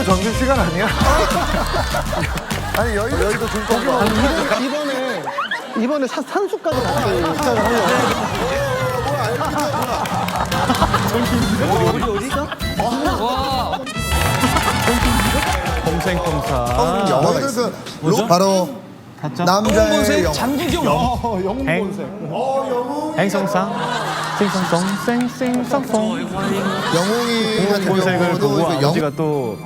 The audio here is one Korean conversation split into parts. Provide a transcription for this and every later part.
여의도 점심 시간 아니야? 아니 여의도 여의도 중국 이번에 이번에 사- 산수까지 같이 시작을 하려고. pom생pom사. 영화가 있어. 그 바로 남자의 영. 장국영. 행성상. 싱성성 쌩쌩성성. 영웅이 같은 본색을 경우도 보고 이거 영 아버지가 또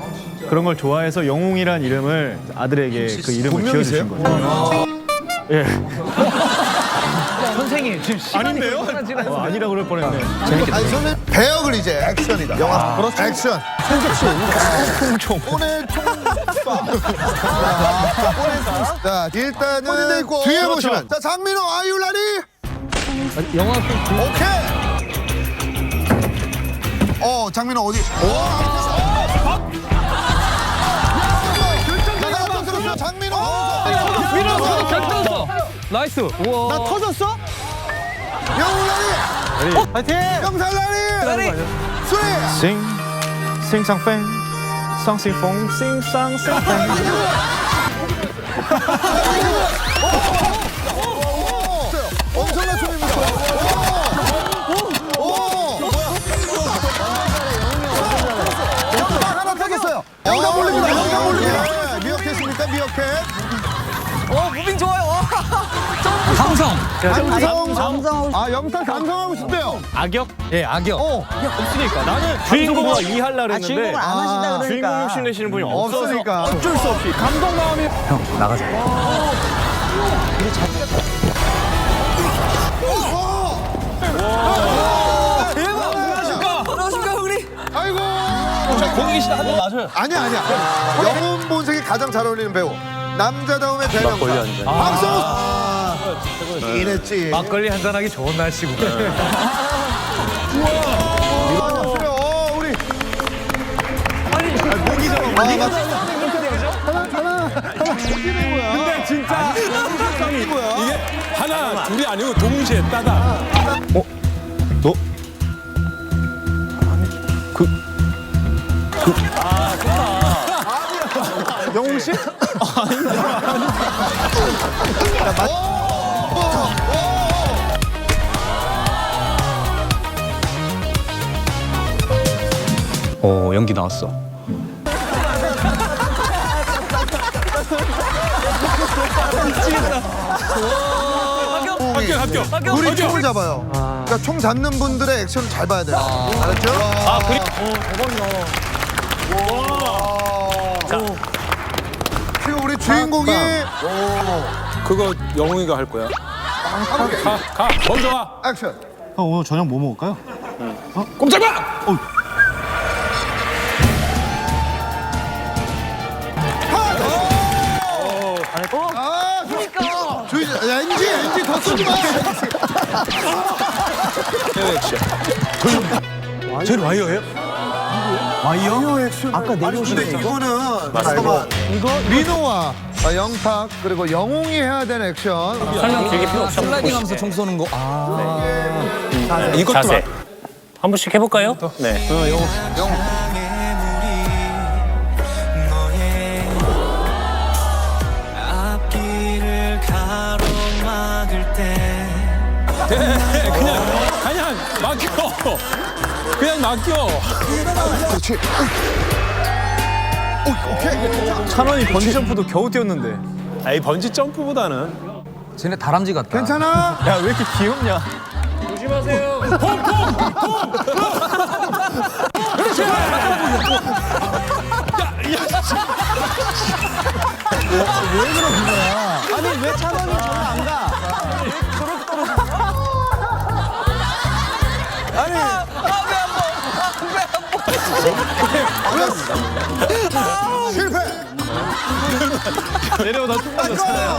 그런 걸 좋아해서 영웅이란 이름을 아들에게 그 이름을? 지어주신 거죠. 예. 선생님 지금 시간이 아닌데요? 어, 아니라 그럴 뻔했네. 아니 선생님 배역을 이제 액션이다. 영화 액션. 총총. 오늘 총파. 자 일단은 뒤에 보시면 자 장민호 아이유라 리. 영화 오케이. 어 장민호 어디? 오. 결정적인 장민호. 밀어서 결정서. 나이스. 우와. 나 터졌어? 영웅라리. 파이팅! 영살라리. 수리. 쌍싱퐁 싱쌍생팬. 엄청 감성. 감성. 아, 영상 감성하고 싶대요. 악역? 예, 악역. 어. 없으니까 나는 주인공을 이할라 그랬는데 주인공을 안 하신다 주인공 그러니까. 욕심 내시는 분이 없어서 없으니까. 어쩔 수 없이 감동 마음이 그러실까 우리? 아이고. 공익이 씨한대 맞아요. 아니야, 아니야. 영혼 본색이 가장 잘 어울리는 배우. 남자다움의 대명사. 박성 호. 이랬지. 막걸리 한잔하기 좋은 날씨고. 어, 우리. 아니, 목이 좀. 아, 맞아. 근데 진짜 이게 하나 둘이 아니고 동시에 따다. 영웅 씨? 어 연기 나왔어. 합격 합격. 우리 총을 잡아요. 그러니까 총 잡는 분들의 액션을 잘 봐야 돼요. 알았죠? 아, 그리 대박이다. 지금 우리 주인공이 그거 영웅이가 할 거야. 가, 가. 먼저 와. 액션. 형 오늘 저녁 뭐 먹을까요? 꼼짝마. 아, 그러니까. 주인, 야, NG, NG 더 쓰지 마. 제일 와이어예요? 아까 내려오신 근데 이거는 잠깐만. 이거 민호와 아, 영탁 그리고 영웅이 해야 되는 액션. 설명 길게 필요 없어. 슬라이딩 하면서 총 쏘는 거. 아. 이것도 자세. 한 번씩 해볼까요? 네. 앞길을 가로막을 때 그냥 그냥 맡겨. 그냥 맡겨. 그렇지. 오, 오케이. 찬원이 번지 점프도 겨우 뛰었는데. 아이 번지 점프보다는 쟤네 다람쥐 같다. 괜찮아? 야 왜 이렇게 귀엽냐? 아니 왜 찬원이 저를 안 가? 실패. 내려오다 뚝 맞았잖아요.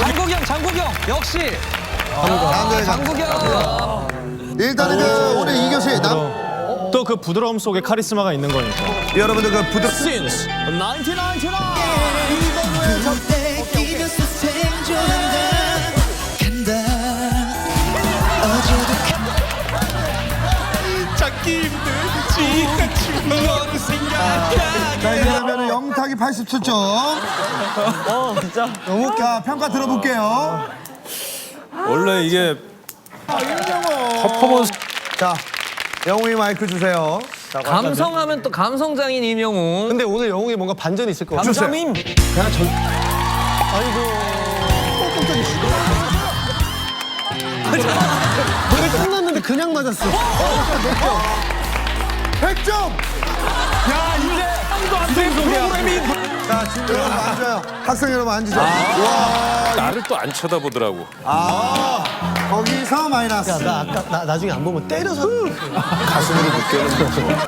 장국영, 장국영 역시 다음 장국영. 일단은 그 오늘 이 교시 남, 또 그 부드러움 속에 카리스마가 있는 거니까. 여러분들 그 부드. since 1999. 뺏기면 영탁이 87점. 어 진짜 너무 자, 평가 들어볼게요. 원래 이게 퍼포먼스 자, 영웅이 마이크 주세요. 감성하면 또 감성장인 임영웅. 근데 오늘 영웅이 뭔가 반전이 있을 것 같아 감성임. 노래 끝났는데 그냥 맞았어 100점! 자, 진짜 여러분 앉아요. 학생 여러분 앉으세요. 와, 나를 또 안 쳐다보더라고. 거기서 마이너스. 나 아까 나 나중에 안 보면 때려서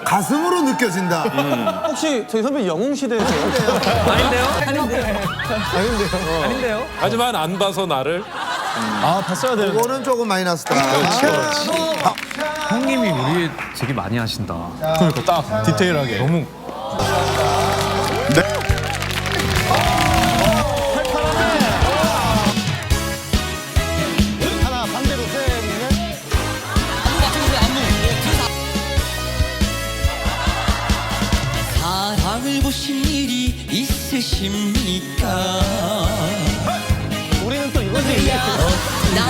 가슴으로 느껴진다. 혹시 저희 선배 영웅 시대에서 아닌데요? 아닌데요? 아닌데요? 하지만 안 봐서 나를 아 봤어야 되는데. 이거는 조금 마이너스다. 형님이 우리 되게 많이 하신다. 그러니까 딱 디테일하게. 너무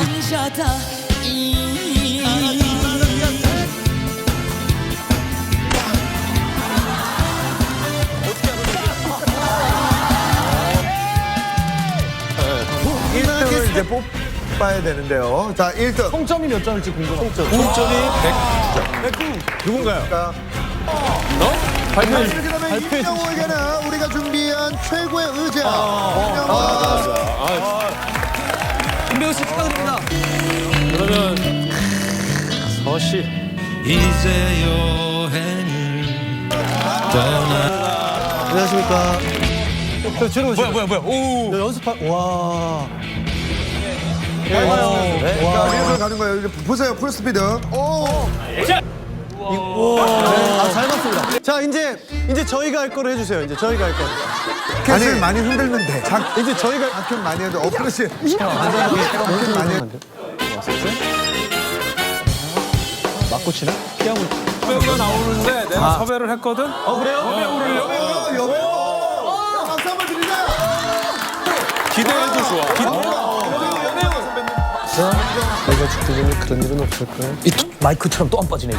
남자다 이 일등을 이제 뽑아야 되는데요. 자, 1등. 총점이 몇 점일지 궁금해. 총점이 100점. 누군가요? 발표해 그러면 임영웅에게는 우리가 준비한 최고의 의자. 임영웅. 김배우 씨 축하드립니다. 그러면 서씨. 이제 여행을 안녕하십니까 저 뒤로 오시죠 뭐야 뭐야 오. 너 연습하 와 자, 리허설 가는 거예요. 이제 보세요. 풀스피드. 오. 아, 잘 맞습니다. 자, 이제 이제 저희가 할 거를 해주세요. 이제 저희가 할 거. 아니, 많이 흔들면 돼. 자, 이제 저희가 작품 많이 해도 어, 그렇지. 작품 많이 해도. 맞고 치나? 피하고 있 배우가 나오는데 내가 섭외를 했거든. 어 그래요? 여배우, 여배우. 박수 한번 드리자. 기대해도 좋아. 기- 내가 죽기 전에 그런 일은 없을 거야. 이 마이크처럼 또 안 빠지네 이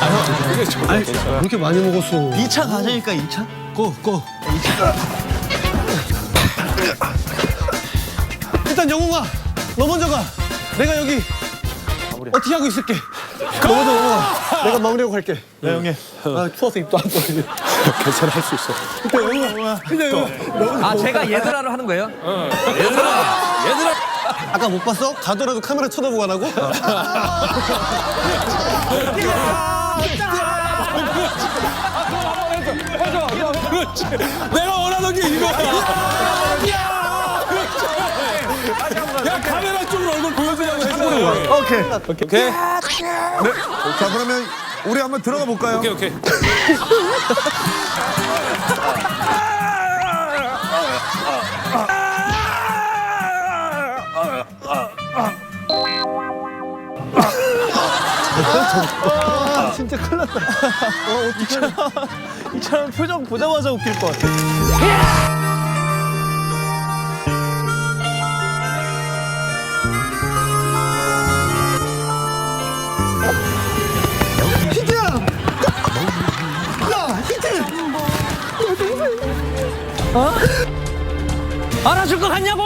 게. 그렇게 많이 먹었어. 2차 가자니까 2차? 고 고. 2차. 일단 영웅아, 너 먼저 가. 내가 여기 어떻게 하고 있을게. 너 먼저 넘어가. 내가 마무리하고 갈게. 네 형님. 아 추워서 입도 안 벌리네. 괜찮아 할 수 있어. 일단 영웅아. 일단 영웅아. 아 제가 얘들아를 하는 거예요? 아 까 못 봤어? 가더라도 카메라 쳐다보고 안 하고? 그렇지. 내가 원하는 게 이거야. 야 카메라 쪽으로 얼굴 보여주려고 해주는 거야. 오케이. 오케이. 자, 그러면 우리 한번 들어가 볼까요? 오케이 오케이. 아 진짜 큰일 났다. 이 사람 표정 보자마자 웃길 것 같아. 알아줄 것 같냐고?